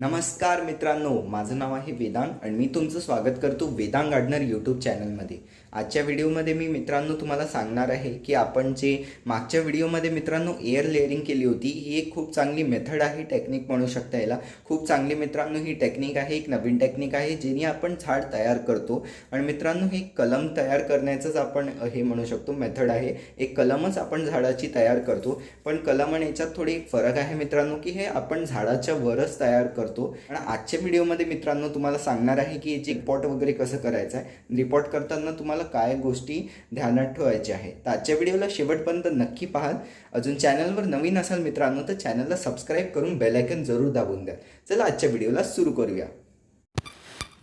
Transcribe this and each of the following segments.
नमस्कार मित्रांनो माझं नाव आहे वेदांग आणि मी तुमचं स्वागत करतो वेदांग गार्डनर यूट्यूब चॅनलमध्ये आजच्या व्हिडिओमध्ये मी मित्रांनो तुम्हाला सांगणार आहे की आपण जे मागच्या व्हिडिओमध्ये मित्रांनो एअर लेअरिंग केली होती ही एक खूप चांगली मेथड आहे टेक्निक म्हणू शकता याला. खूप चांगली मित्रांनो ही टेक्निक आहे एक नवीन टेक्निक आहे जेणे आपण झाड तयार करतो. आणि मित्रांनो हे कलम तयार करण्याचंच आपण हे म्हणू शकतो मेथड आहे. एक कलमच आपण झाडाची तयार करतो. पण कलम आणि याच्यात थोडी फरक आहे मित्रांनो की हे आपण झाडाच्या वरच तयार करतो. आणि आजच्या व्हिडिओमध्ये मित्रांनो तुम्हाला सांगणार आहे की याची रिपोर्ट वगैरे कसं करायचं आहे. रिपोर्ट करताना तुम्हाला काय गोष्टी ध्यानात ठेवायच्या आहे तर आजच्या व्हिडिओला शेवटपर्यंत नक्की पाहाल अजून चॅनलवर नवीन असाल मित्रांनो तर चॅनलला सबस्क्राईब करून बेलायकन जरूर दाबून द्या. चला आजच्या व्हिडिओला सुरू करूया.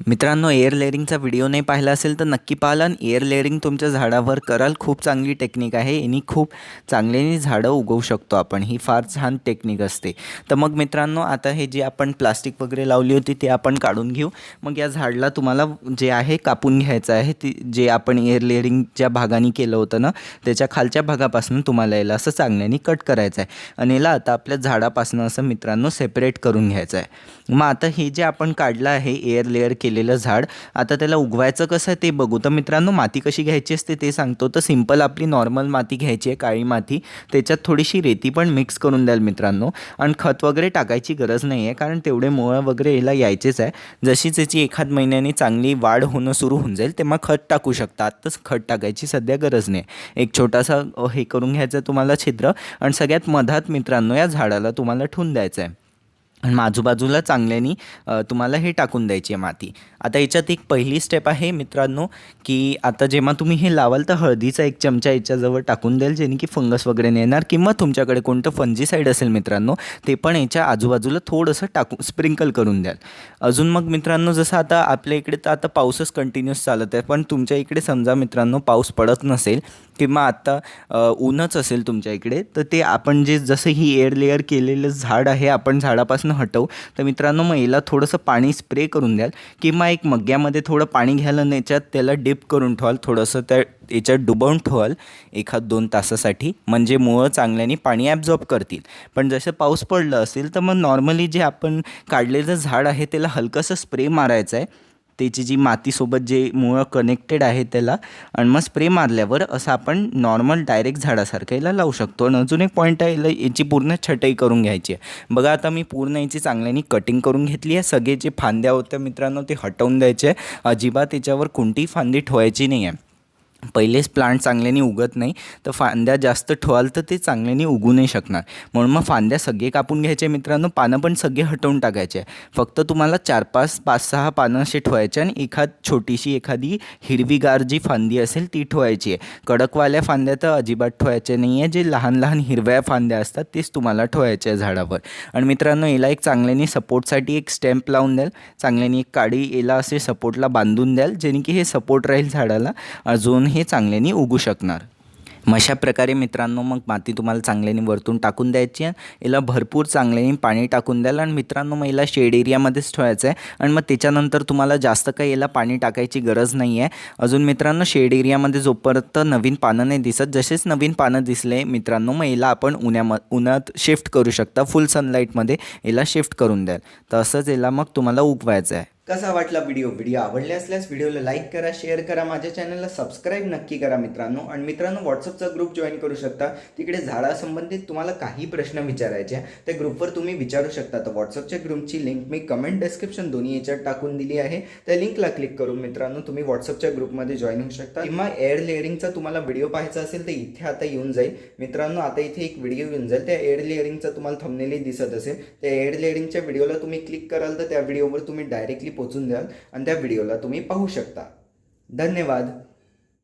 मित्रांनो एअर लेअरिंगचा व्हिडिओ नाही पाहिला असेल तर नक्की पाहाल आणि एअर लेअरिंग तुमच्या झाडावर कराल. खूप चांगली टेक्निक आहे. यांनी खूप चांगल्याने झाडं उगवू शकतो आपण. ही फार छान टेक्निक असते. तर मग मित्रांनो आता हे जे आपण प्लास्टिक वगैरे लावली होती ते आपण काढून घेऊ. मग या झाडला तुम्हाला जे आहे कापून घ्यायचं आहे ती जे आपण एअर लेअरिंगच्या भागाने केलं होतं ना त्याच्या खालच्या भागापासून तुम्हाला याला असं चांगल्याने कट करायचं आहे. आणि याला आता आपल्या झाडापासून असं मित्रांनो सेपरेट करून घ्यायचं आहे. मग आता हे जे आपण काढलं आहे एअर लेअर केलेलं झाड. आता त्याला उगवायचं कसं आहे ते बघू. तर मित्रांनो माती कशी घ्यायची असते ते सांगतो. तर सिंपल आपली नॉर्मल माती घ्यायची आहे काळी माती. त्याच्यात थोडीशी रेती पण मिक्स करून द्याल मित्रांनो. आणि खत वगैरे टाकायची गरज नाही आहे कारण तेवढे मुळं वगैरे याला यायचेच आहे. जशी त्याची एखाद महिन्याने चांगली वाढ होणं सुरू होऊन जाईल तेव्हा खत टाकू शकता. आत्ताच खत टाकायची सध्या गरज नाही. एक छोटासा हे करून घ्यायचं तुम्हाला छिद्र. आणि सगळ्यात मधात मित्रांनो या झाडाला तुम्हाला ठेवून द्यायचं आहे. आणि आजूबाजूला चांगल्यानी तुम्हाला हे टाकून द्यायची आहे माती. आता याच्यात एक पहिली स्टेप आहे मित्रांनो की आता जेव्हा तुम्ही हे लावाल तर हळदीचा एक चमचा याच्याजवळ टाकून द्याल जेणे की फंगस वगैरे नाही येणार किंवा तुमच्याकडे कोणतं फंजीसाईड असेल मित्रांनो ते पण याच्या आजूबाजूला थोडंसं टाकू स्प्रिंकल करून द्याल. अजून मग मित्रांनो जसं आता आपल्या इकडे तर आता पाऊसच कंटिन्यूअस चालत आहे पण तुमच्या इकडे समजा मित्रांनो पाऊस पडत नसेल किंवा आत्ता ऊनच असेल तुमच्या इकडे तर ते आपण जे जसं ही एअर लेअर केलेलं झाड आहे आपण झाडापासून हटवू. तर मित्रांनो मग याला थोडंसं पाणी स्प्रे करून द्याल किंवा एक मग्ग्यामध्ये थोडं पाणी घ्यायला आणि याच्यात त्याला डिप करून ठेवाल. थोडंसं त्या याच्यात डुबवून ठेवाल एखाद दोन तासासाठी. म्हणजे मुळं चांगल्याने पाणी ॲब्झॉर्ब करतील. पण जसं पाऊस पडलं असेल तर मग नॉर्मली जे आपण काढलेलं झाड आहे त्याला हलकंसं स्प्रे मारायचं आहे. त्याची जी मातीसोबत जे मुळं कनेक्टेड आहे त्याला आणि मग स्प्रे मारल्यावर असं आपण नॉर्मल डायरेक्ट झाडासारखं याला लावू शकतो. आणि अजून एक पॉईंट आहे याला याची पूर्ण छटई करून घ्यायची आहे. बघा आता मी पूर्ण याची चांगल्यानी कटिंग करून घेतली आहे. सगळे जे फांद्या होत्या मित्रांनो ते हटवून द्यायचे आहे. अजिबात त्याच्यावर कोणतीही फांदी ठेवायची नाही आहे. पहिलेच प्लांट चांगल्याने उगत नाही तर फांद्या जास्त ठेवाल तर ते चांगल्याने उगू नाही शकणार. म्हणून मग फांद्या सगळे कापून घ्यायचे मित्रांनो पानं पण सगळे हटवून टाकायचे. फक्त तुम्हाला चार पाच पाच सहा पानं असे ठेवायचे आणि एखाद छोटीशी एखादी हिरवीगार जी फांदी असेल ती ठेवायची आहे. कडकवाल्या फांद्या तर अजिबात ठेवायच्या नाही आहे जे लहान लहान हिरव्या फांद्या असतात तेच तुम्हाला ठेवायच्या आहे झाडावर. आणि मित्रांनो याला एक चांगल्याने सपोर्टसाठी एक स्टॅम्प लावून द्याल. चांगल्याने एक काडी याला असे सपोर्टला बांधून द्याल जेणे की हे सपोर्ट राहील झाडाला. अजून हे चांगल्याने उगू शकणार. मग अशा प्रकारे मित्रांनो मग माती तुम्हाला चांगल्याने वरतून टाकून द्यायची आहे. याला भरपूर चांगल्याने पाणी टाकून द्याल आणि मित्रांनो मग याला शेड एरियामध्येच ठेवायचं आहे. आणि मग त्याच्यानंतर तुम्हाला जास्त काही याला पाणी टाकायची गरज नाही आहे अजून मित्रांनो शेड एरियामध्ये जोपर्यंत नवीन पानं नाही दिसत जसेच नवीन पानं दिसले मित्रांनो मग याला आपण उन्हाम उन्हात शिफ्ट करू शकता. फुल सनलाईटमध्ये याला शिफ्ट करून द्याल. तसंच याला मग तुम्हाला उगवायचं आहे. कसा वाटला व्हिडिओ व्हिडिओ आवडले असल्यास व्हिडिओला लाईक करा शेअर करा माझ्या चॅनलला सबस्क्राईब नक्की करा मित्रांनो. आणि मित्रांनो व्हॉट्सअपचा ग्रुप जॉईन करू शकता. तिकडे झाडासंबंधित तुम्हाला काही प्रश्न विचारायचे त्या ग्रुपवर तुम्ही विचारू शकता. तर व्हॉट्सअपच्या ग्रुपची लिंक मी कमेंट डिस्क्रिप्शन दोन्ही याच्यात टाकून दिली आहे. त्या लिंकला क्लिक करून मित्रांनो तुम्ही व्हॉट्सअपच्या ग्रुपमध्ये जॉईन होऊ शकता. किंवा एअर लेअरिंगचा तुम्हाला व्हिडिओ पाहायचा असेल तर इथे आता येऊन जाईल. मित्रांनो आता इथे एक व्हिडिओ येऊन जाईल. त्या एअर लेअरिंगचा तुम्हाला थंबनेली दिसत असेल. त्या एअर लेअरिंगच्या व्हिडिओला तुम्ही क्लिक कराल तर त्या व्हिडिओवर तुम्ही डायरेक्टली पोचून द्याल आणि त्या व्हिडिओला तुम्ही पाहू शकता. धन्यवाद.